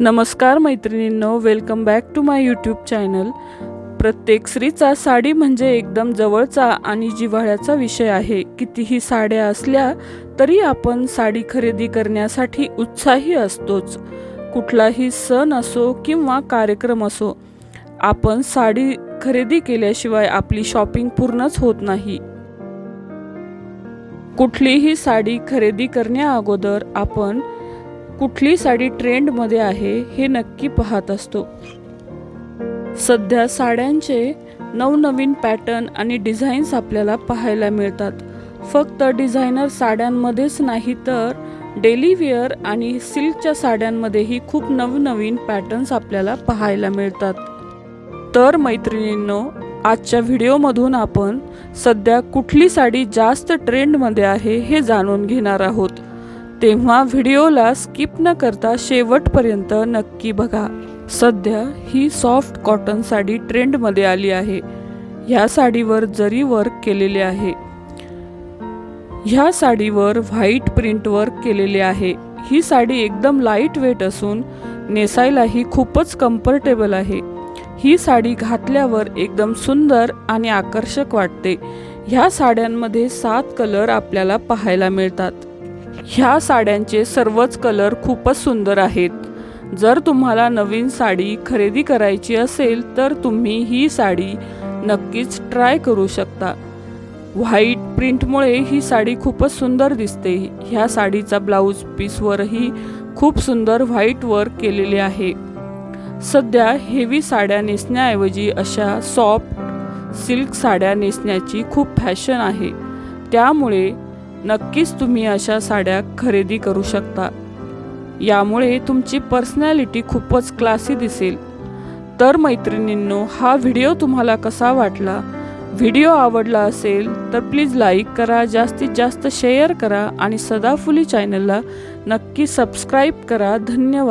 नमस्कार मैत्रिणींनो welcome back to my YouTube channel प्रत्येक स्त्रीचा साडी म्हणजे एकदम जवळचा आणि जिव्हाळ्याचा विषय आहे. कितीही साड्या असल्या तरी आपण साडी खरेदी करण्यासाठी उत्साही असतोच. कुठलाही सण असो किंवा कार्यक्रम असो आपण साडी खरेदी केल्याशिवाय आपली शॉपिंग पूर्णच होत नाही. कुठलीही साडी खरेदी करण्याअगोदर आपण कुठली साडी ट्रेंडमध्ये आहे हे नक्की पाहत असतो. सध्या साड्यांचे नवनवीन पॅटर्न आणि डिझाईन्स आपल्याला पाहायला मिळतात. फक्त डिझायनर साड्यांमध्येच नाही तर डेली वेअर आणि सिल्कच्या साड्यांमध्येही खूप नवनवीन पॅटर्न्स आपल्याला पाहायला मिळतात. तर मैत्रिणींनो आजच्या व्हिडिओमधून आपण सध्या कुठली साडी जास्त ट्रेंडमध्ये आहे हे जाणून घेणार आहोत. तेव्हा व्हिडिओला स्किप न करता शेवटपर्यंत नक्की बघा. सध्या ही सॉफ्ट कॉटन साडी ट्रेंडमध्ये आली आहे. ह्या साडीवर जरी वर्क केलेले आहे. ह्या साडीवर व्हाईट प्रिंट वर्क केलेले आहे. ही साडी एकदम लाइट वेट असून नेसायलाही खूपच कम्फर्टेबल आहे. ही साडी घातल्यावर एकदम सुंदर आणि आकर्षक वाटते. ह्या साड्यांमध्ये सात कलर आपल्याला पाहायला मिळतात. ह्या साड्यांचे सर्वच कलर खूपच सुंदर आहेत. जर तुम्हाला नवीन साडी खरेदी करायची असेल तर तुम्ही ही साडी नक्कीच ट्राय करू शकता. व्हाईट प्रिंटमुळे ही साडी खूपच सुंदर दिसते. ह्या साडीचा ब्लाऊज पीसवरही खूप सुंदर व्हाईट वर्क केलेले आहे. सध्या हेवी साड्या नेसण्याऐवजी अशा सॉफ्ट सिल्क साड्या नेसण्याची खूप फॅशन आहे. त्यामुळे नक्कीच तुम्ही अशा साड्या खरेदी करू शकता. यामुळे तुमची पर्सनॅलिटी खूपच क्लासी दिसेल. तर मैत्रिणींनो हा व्हिडिओ तुम्हाला कसा वाटला? व्हिडिओ आवडला असेल तर प्लीज लाईक करा जास्तीत जास्त शेअर करा आणि सदाफुली चॅनलला नक्की सबस्क्राईब करा. धन्यवाद.